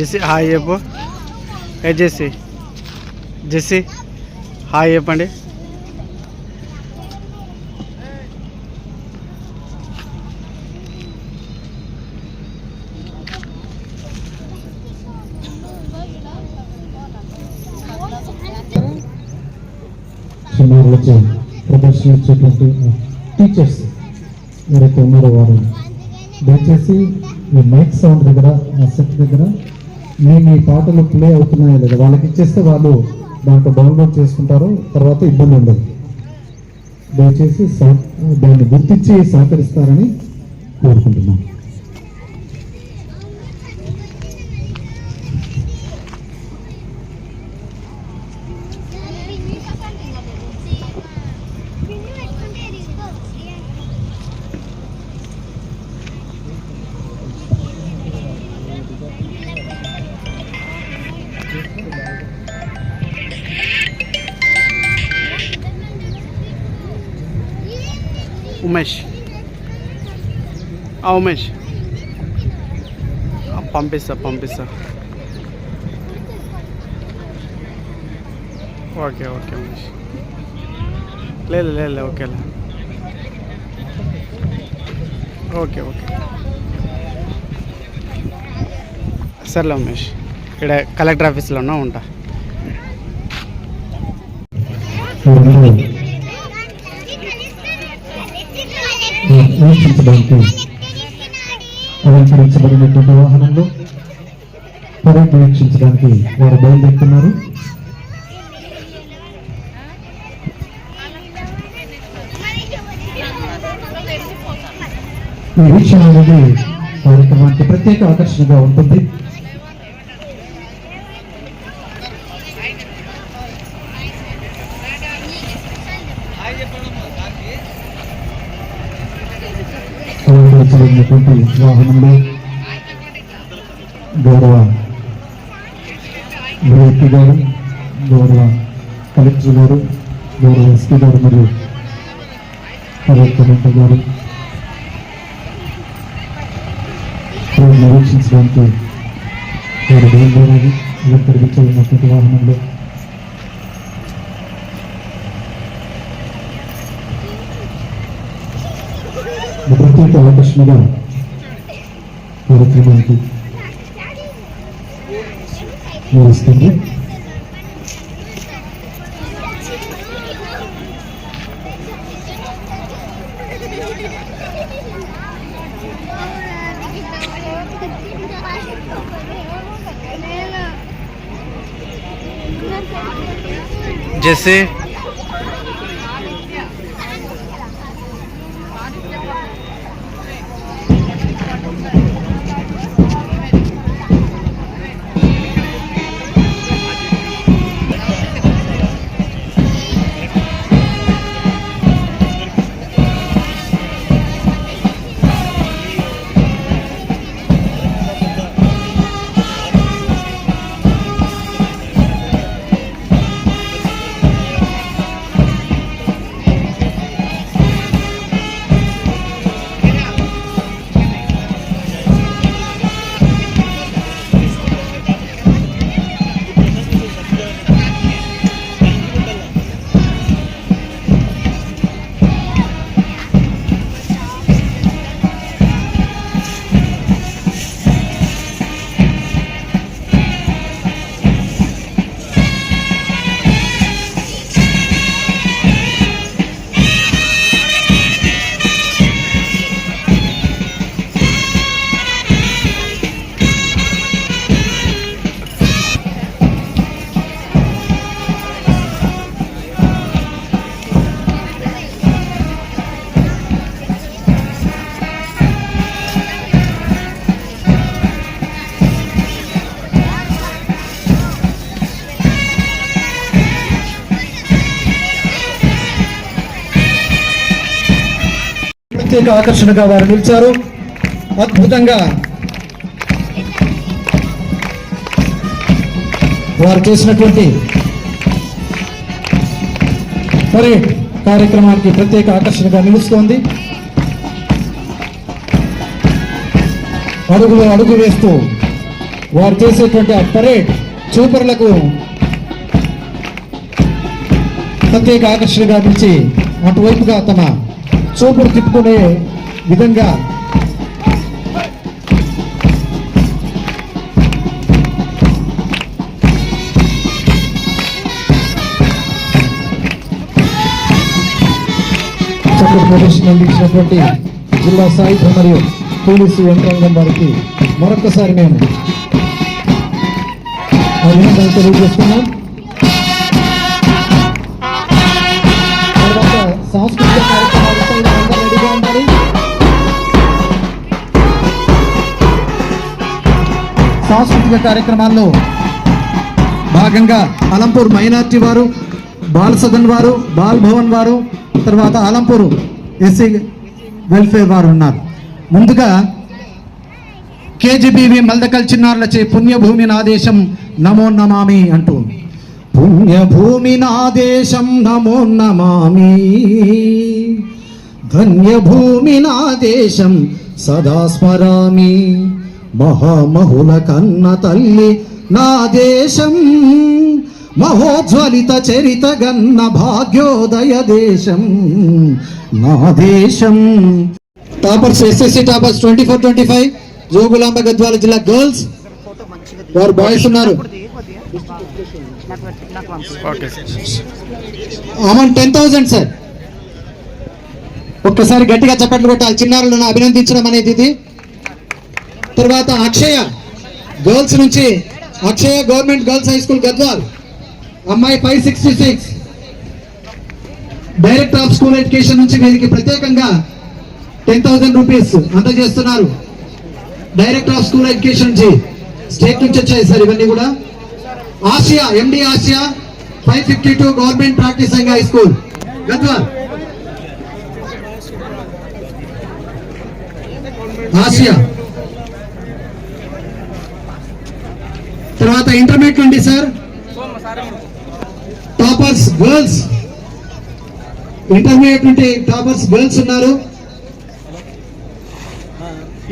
Jessie hi చెప్పు. ఏ Jessie Jessie hi చెప్పండి. చిన్నారులకి ప్రదర్శన ఇచ్చేటువంటి టీచర్స్ ఎవరైతే ఉన్నారో వారు దయచేసి ఈ మైక్ సౌండ్ దగ్గర ఆ సెట్ దగ్గర మీ మీ పాటలు ప్లే అవుతున్నాయా లేదా? వాళ్ళకి ఇచ్చేస్తే వాళ్ళు దాంట్లో డౌన్లోడ్ చేసుకుంటారు. తర్వాత ఇబ్బంది ఉండదు. దయచేసి సహ- దాన్ని గుర్తించి సహకరిస్తారని కోరుకుంటున్నాను. ఉమేష్ ఆ, ఉమేష్ పంపిస్తా పంపిస్తా ఓకే ఓకే ఉమేష్ లేదు లేదు లేదు ఓకేలే ఓకే ఓకే సర్లే ఉమేష్ ఇక్కడ కలెక్టర్ ఆఫీస్లో ఉన్నా ఉంటా? ఎవరైనా అలంకరించబడినటువంటి వాహనంలో పరేడ్ వీక్షించడానికి వారు బయలుదేరుతున్నారు. ఈ వీక్షణ అనేది కార్యక్రమానికి ప్రత్యేక ఆకర్షణగా ఉంటుంది. ఉన్నటువంటి వాహనంలో గౌరవ విఐపి గారు గౌరవ కలెక్టర్ గారు గౌరవ ఎస్పీ గారు మరియు కలెక్టర్ గారు. నిరీక్షించడానికి వారు బయలుదేరారు. అలంకరించబడినటువంటి వాహనంలో ప్రత్యేక ఆకర్షణగా కార్యక్రమానికి నిలుస్తుంది జెస్సీ ప్రత్యేక ఆకర్షణగా వారు నిలిచారు. అద్భుతంగా వారు చేసినటువంటి పరేడ్ కార్యక్రమానికి ప్రత్యేక ఆకర్షణగా నిలుస్తోంది. అడుగులు అడుగు వేస్తూ వారు చేసేటువంటి ఆ పరేడ్ చూపరులకు ప్రత్యేక ఆకర్షణగా నిలిచి అటువైపుగా తన చూపులు తిప్పుకునే విధంగా చక్కటి ప్రదర్శన అందించినటువంటి జిల్లా సాయుధ మరియు పోలీసు యంత్రాంగం వారికి మరొకసారి నేను అభినందనలు తెలియజేస్తున్నాం తర్వాత సాంస్కృతిక కార్యక్రమం ఉంటుంది. సాంస్కృతిక కార్యక్రమాల్లో భాగంగా అలంపూర్ మైనార్టీ వారు బాల సదన్ వారు బాల్ భవన్ వారు తర్వాత అలంపూర్ ఎస్సీ వెల్ఫేర్ వారు ఉన్నారు. ముందుగా కేజీబీవి మల్దకల్ చిన్నారులచే పుణ్యభూమి నాదేశం నమో నమామి అంటూ. పుణ్యభూమి నాదేశం నమో నమామి. ధన్యభూమి నాదేశం సదా స్మరామి. మహామహుల కన్న తల్లి నా దేశం. మహోజ్వలిత చరిత గన్న భాగ్యోదయ దేశం. నా దేశం. Toppers SSC toppers twenty four twenty five Jogulamba Gadwal జిల్లా గర్ల్స్. వారు బాయ్స్ ఉన్నారు. Amount ten thousand sir. ఒక్కసారి గట్టిగా చప్పట్లు కొట్టాలి. చిన్నారులను అభినందించడం అనేది ఇది. తర్వాత అక్షయ గర్ల్స్ నుంచి Akshaya government girls high school Gadwal. అమ్మాయి five sixty six. Director of school education నుంచి వీరికి ప్రత్యేకంగా టెన్ థౌసండ్ రూపీస్ అందజేస్తున్నారు. డైరెక్టర్ ఆఫ్ స్కూల్ ఎడ్యుకేషన్ నుంచి స్టేట్ నుంచి వచ్చాయి సార్ ఇవన్నీ కూడా. Asiya MD Asiya five fifty two government practising high school Gadwal. Asiya. తర్వాత ఇంటర్మీడియట్ నుండి సార్? Toppers girls. ఇంటర్మీడియట్ నుండి టాపర్స్ గర్ల్స్ ఉన్నారు.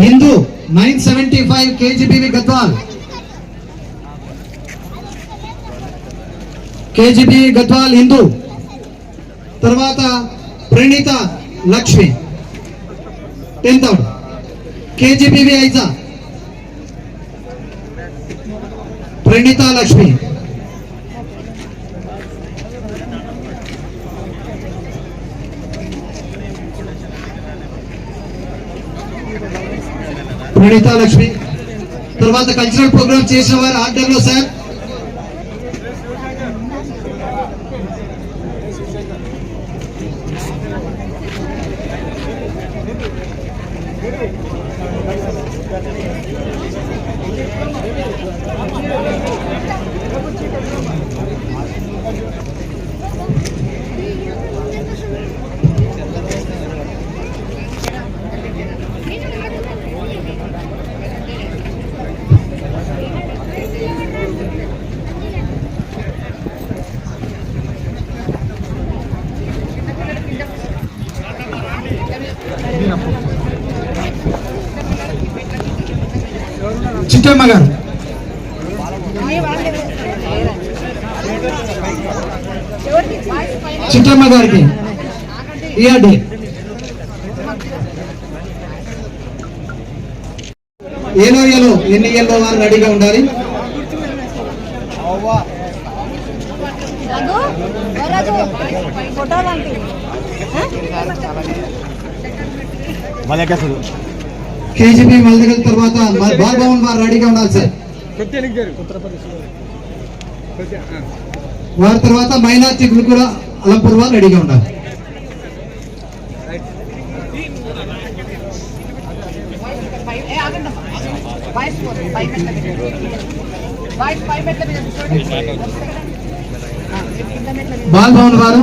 Hindu nine seventy five KGBV Gadwal. KGB Gadwal Hindu. తర్వాత Praneetha Lakshmi. Tenth out. KGBV Aiza Praneetha Lakshmi Praneetha Lakshmi తర్వాత cultural programme చేసిన వారు ఆర్డర్లో sir ఇక్కడ చిట్టమ్మ గారు. చిట్టమ్మ గారికి. ఇవ్వండి ఏలో ఏలో ఎన్ని ఏళ్ళో వారు రెడీగా ఉండాలి? రఘు ఓ రఘు తర్వాత బాలభవన్ వారు రెడీగా ఉండాలి సార్. వారి తర్వాత మైనార్టీ గురుకుల అలంపూర్ వారు రెడీగా ఉండాలి. బాలభవన్ వారు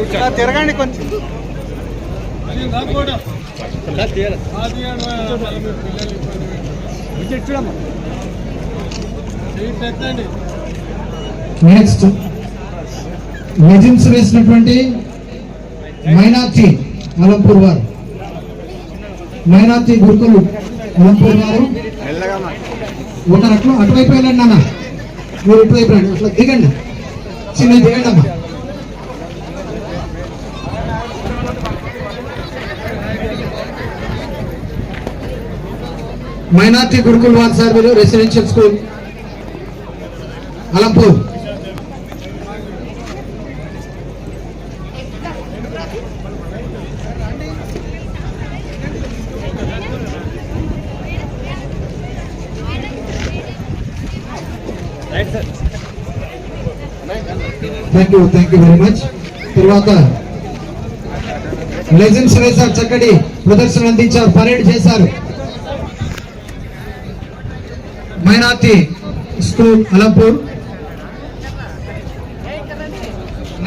కూర్చోండి తిరగండి కొంచెం. నెక్స్ట్ లెజెండ్స్ వేసినటువంటి మైనార్టీ అలంపూర్ వారు. మైనార్టీ గురుకులు అలంపూర్ వారు. ఒకరు అట్లా అటువైపు వెళ్ళండి నాన్న. మీరు ఇటువైపు రండి. అట్లా దిగండి. చిన్న దిగండి అమ్మా మైనార్టీ గురుకుల్ వాన్ సార్ మీరు residential school Alampur thank you thank you very much తర్వాత లెజెండ్స్ వేశారు చక్కటి ప్రదర్శన అందించారు పరేడ్ చేశారు. Minority school Alampur.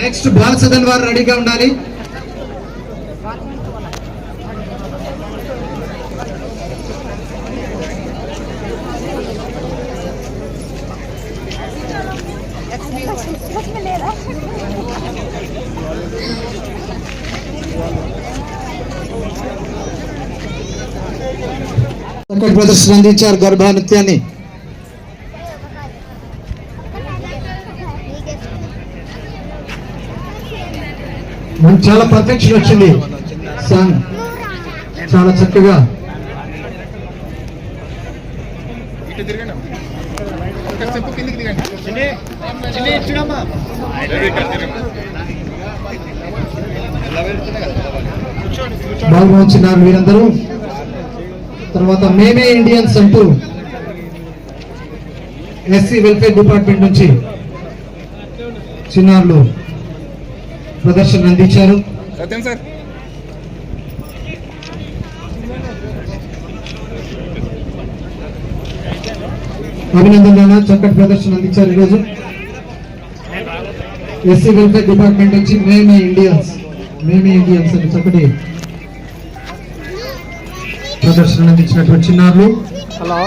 Next Balasadan వారు రెడీగా ఉండాలి. చక్కటి ప్రదర్శన అందించారు గర్భా నృత్యాన్ని చాలా పర్ఫెక్షన్ వచ్చింది. సాంగ్ చాలా చక్కగా. బాగా వచ్చినారు మీరందరూ తర్వాత మేమే ఇండియన్స్ అంటూ ఎస్సీ వెల్ఫేర్ డిపార్ట్మెంట్ నుంచి చిన్నారులు ప్రదర్శన అందించారు. అభినందన చక్కటి ప్రదర్శన అందించారు ఈరోజు. ఎస్సీ వెల్ఫేర్ డిపార్ట్మెంట్ నుంచి మేమే ఇండియన్స్ మేమే ఇండియన్స్ అని చక్కటి ప్రదర్శన అందించినటువంటి చిన్నారులు. హలో.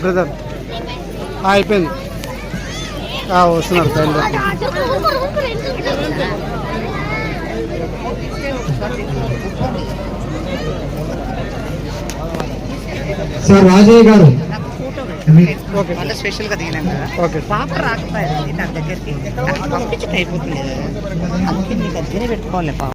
బ్రదర్. అయిపోయింది. వస్తున్నారు బయలుదేరి సార్ రాజయ్య గారు. ఓకే మళ్ళీ స్పెషల్గా దిగినాం కదా ఓకే పాప రాకపోయింది నా దగ్గరికి. పంపించి అయిపోతుంది అందుకే దగ్గరే పెట్టుకోవాలి పాప.